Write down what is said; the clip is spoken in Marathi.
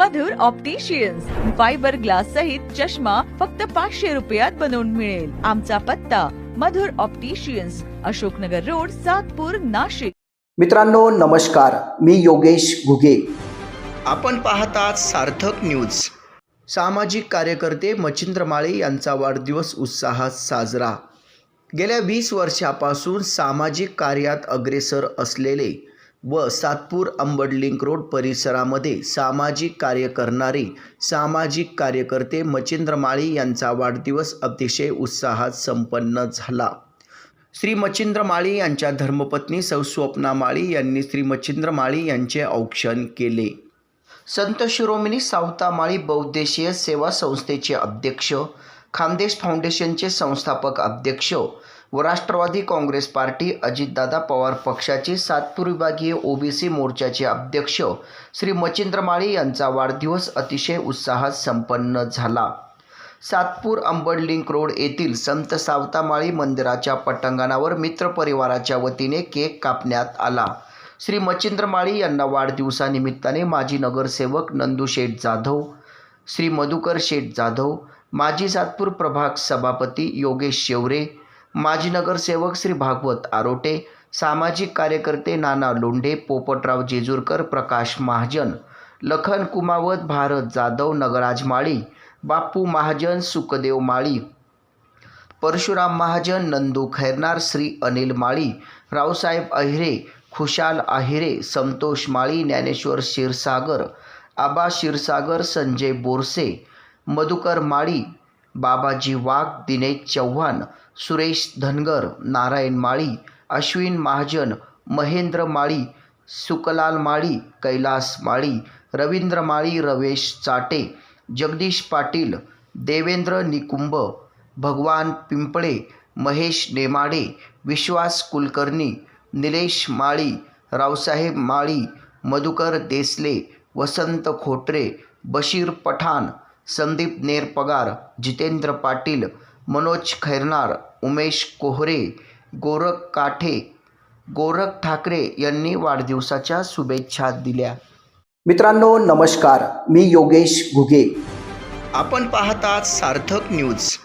मधुर ऑप्टिशियन्स फायबर ग्लास सहित चष्मा फक्त पाचशे रुपयात बनवून मिळेल. आमचा पत्ता मधुर ऑप्टिशियन्स अशोकनगर रोड सातपूर नाशिक. मित्रांनो नमस्कार. मी योगेश घुगे. आपण पाहतात सार्थक न्यूज सामाजिक कार्यकर्ते मच्छिंद्र माळे यांचा वाढदिवस उत्साहात साजरा. गेल्या वीस वर्षापासून सामाजिक कार्यात अग्रेसर असलेले व सातपूर अंबड लिंक रोड परिसरामध्ये सामाजिक कार्य करणारे सामाजिक कार्यकर्ते मच्छिंद्र माळी यांचा वाढदिवस अतिशय उत्साहात संपन्न झाला. श्री मच्छिंद्र माळी यांच्या धर्मपत्नी सौ स्वप्ना माळी यांनी श्री मच्छिंद्र माळी यांचे औक्षण केले. संत शिरोमिनी सावता माळी बौद्देशीय सेवा संस्थेचे अध्यक्ष खानदेश फाउंडेशनचे संस्थापक अध्यक्ष व राष्ट्रवादी काँग्रेस पार्टी अजितदादा पवार पक्षाचे सातपूर विभागीय ओबीसी मोर्चाचे अध्यक्ष श्री मच्छिंद्र माळी यांचा वाढदिवस अतिशय उत्साहात संपन्न झाला. सातपूर अंबड लिंक रोड येथील संत सावतामाळी मंदिराच्या पटांगणावर मित्रपरिवाराच्या वतीने केक कापण्यात आला. श्री मच्छिंद्र माळी यांना वाढदिवसानिमित्ताने माजी नगरसेवक नंदू शेठ जाधव श्री मधुकर शेठ जाधव माजी सातपूर प्रभाग सभापती योगेश शेवरे माजी नगरसेवक श्री भागवत आरोटे सामाजिक कार्यकर्ते नाना लोंढे पोपटराव जेजूरकर प्रकाश महाजन लखन कुमावत भारत जाधव नगराज माळी बापू महाजन सुखदेव माळी परशुराम महाजन नंदू खैरनार श्री अनिल माळी रावसाहेब अहिरे खुशाल आहिरे संतोष माळी ज्ञानेश्वर क्षीरसागर आबा क्षीरसागर संजय बोरसे मधुकर माळी बाबाजी वाघ दिनेश चव्हाण सुरेश धनगर नारायण माळी अश्विन महाजन महेंद्र माळी सुकलाल माळी कैलास माळी रवींद्र माळी रवेश चाटे जगदीश पाटील देवेंद्र निकुंभ भगवान पिंपळे महेश नेमाडे विश्वास कुलकर्णी निलेश माळी रावसाहेब माळी मधुकर देसले वसंत खोटरे बशीर पठाण संदीप नेरपगार जितेंद्र पाटील मनोज खैरनार उमेश कोहरे गोरख काठे गोरख ठाकरे यांनी वाढदिवसाच्या शुभेच्छा दिल्या. मित्रांनो नमस्कार. मी योगेश घुगे. आपण पाहतात सार्थक न्यूज.